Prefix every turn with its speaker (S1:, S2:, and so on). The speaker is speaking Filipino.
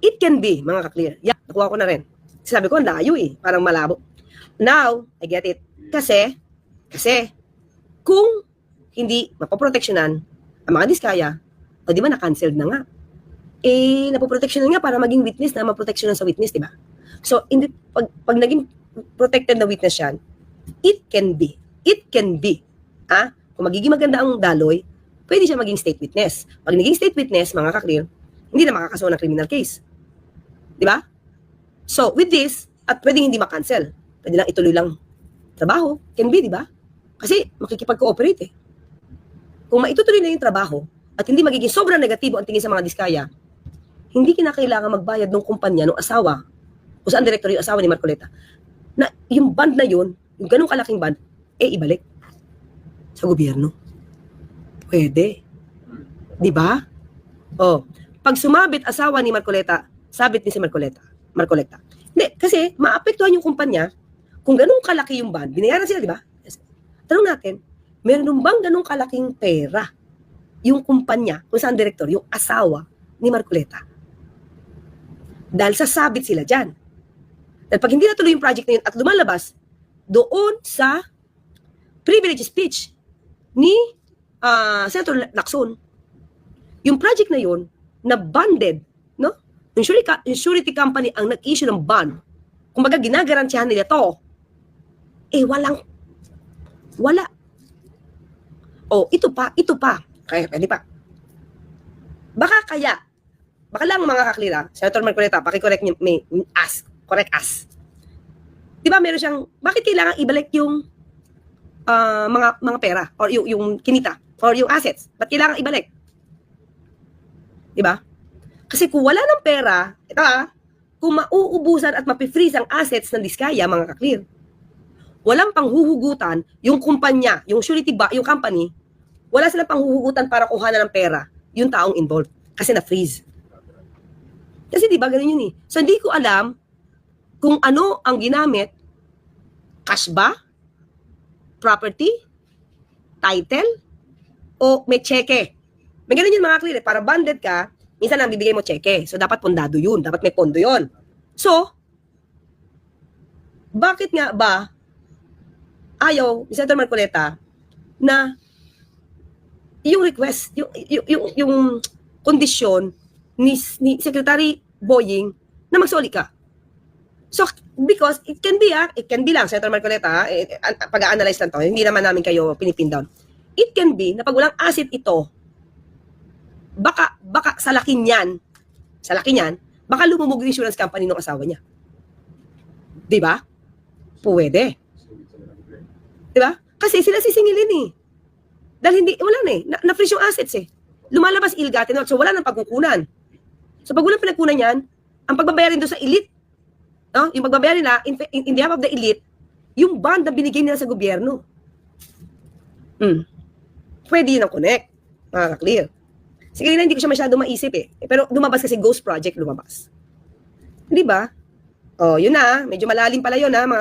S1: It can be, mga ka-clear. Yeah, nakuha ko na rin. Sabi ko, ang layo eh. Parang malabo. Now, I get it. Kasi, kasi, kung hindi mapoproteksyonan ang mga diskaya, o di ba na-cancelled na nga, eh, napoproteksyonan nga para maging witness na maproteksyonan sa witness, di ba? So, in the, pag, pag naging protected na witness yan, it can be. It can be. Ha? Kung magiging maganda ang daloy, pwede siya maging state witness. Pag naging state witness, mga ka-clear, hindi na makakasuhan ng criminal case. Di ba? So, with this, at pwedeng hindi makancel. Pwede lang ituloy lang trabaho. Can be, di ba? Kasi makikipag-cooperate eh. Kung maitutuloy na yung trabaho at hindi magiging sobrang negatibo ang tingin sa mga diskaya, hindi kinakailangan magbayad ng kumpanya ng asawa o saan director yung asawa ni Marcoleta na yung band na yun, yung ganong kalaking band, eh ibalik sa gobyerno. Pwede. Di ba? Oh, pag sumabit asawa ni Marcoleta, sabit ni si Marcoleta. Marcoleta. Hindi, kasi maapektuhan yung kumpanya kung ganong kalaki yung band. Binayaran sila, di ba? Tanong natin, meron bang ganong kalaking pera yung kumpanya, kung saan director, yung asawa ni Marcoleta? Dahil sasabit sila dyan. Dahil pag hindi natuloy yung project na yun at lumalabas doon sa privilege speech ni ah, Senator Lacson, yung project na yun, na banded, yung surety company ang nag-issue ng bond. Kumbaga, ginagarantiyahan nila to. Eh, walang, wala. Oh, ito pa, ito pa. Kaya, pwede pa. Baka kaya, baka lang mga kaklira, Senator Marcoleta, pakicorrect niyo, may, ask, correct us. Di ba meron siyang, bakit kailangan ibalik yung ah, mga mga pera or yung, yung kinita or yung assets? Ba't kailangan ibalik? Di ba? Kasi kung wala ng pera, ito ah, kung mauubusan at mapifreeze ang assets ng Diskaya, mga kaklir, walang panghuhugutan yung kumpanya, yung surety ba, yung company, wala silang panghuhugutan para kuhanan ng pera yung taong involved kasi na-freeze. Kasi di ba ganun yun eh. So hindi ko alam kung ano ang ginamit, cash ba? Property? Title? O may cheque? May ganun yun mga clear. eh. Para banded ka, minsan lang bibigay mo cheque. So dapat pondado yun. Dapat may pondo yun. So, bakit nga ba ayaw ni Senator Marcoleta na yung request, yung, yung, yung, yung kondisyon ni, ni Secretary Boying na magsoli ka. So, because it can be, ah, it can be lang, Senator Marcoleta, eh, an- pag-a-analyze lang to, hindi naman namin kayo pinipin down. It can be na pag walang asset ito, baka, baka sa laki niyan, sa laki niyan, baka lumumog yung insurance company ng asawa niya. Di ba? Pwede. Di ba? Kasi sila sisingilin eh. Dahil hindi, wala na eh. Na, na-freeze yung assets eh. Lumalabas ill-gotten out. So wala nang pagkukunan. So pag walang pinagkunan yan, ang pagbabayarin doon sa elite, no? yung pagbabayarin na, in, in, in behalf of the elite, yung bond na binigay nila sa gobyerno. Hmm. Pwede yun ang connect. Makaka-clear. Sige na, hindi ko siya masyado maisip eh. Eh, Pero lumabas kasi Ghost Project, lumabas. Di ba? Oh, yun na. Medyo malalim pala yun ha, mga